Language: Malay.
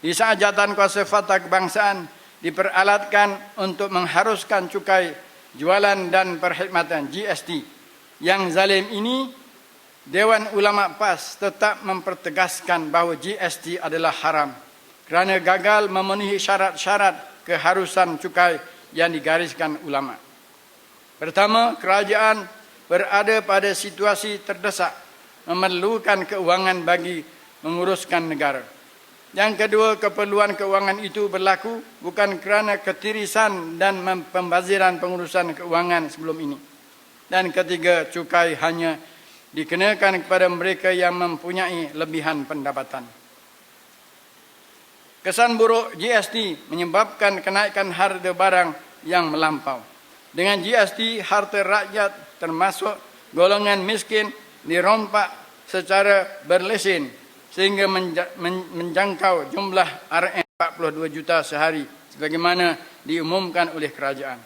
di saat jawatan kuasa kebangsaan diperalatkan untuk mengharuskan cukai jualan dan perkhidmatan GST yang zalim ini Dewan Ulama PAS tetap mempertegaskan bahawa GST adalah haram kerana gagal memenuhi syarat-syarat keharusan cukai yang digariskan ulama. Pertama, kerajaan berada pada situasi terdesak memerlukan keuangan bagi menguruskan negara. Yang kedua, keperluan keuangan itu berlaku bukan kerana ketirisan dan pembaziran pengurusan keuangan sebelum ini. Dan ketiga, cukai hanya dikenakan kepada mereka yang mempunyai lebihan pendapatan. Kesan buruk GST menyebabkan kenaikan harga barang yang melampau. Dengan GST, harta rakyat termasuk golongan miskin dirompak secara berlesen sehingga menjangkau jumlah RM 42 juta sehari sebagaimana diumumkan oleh kerajaan.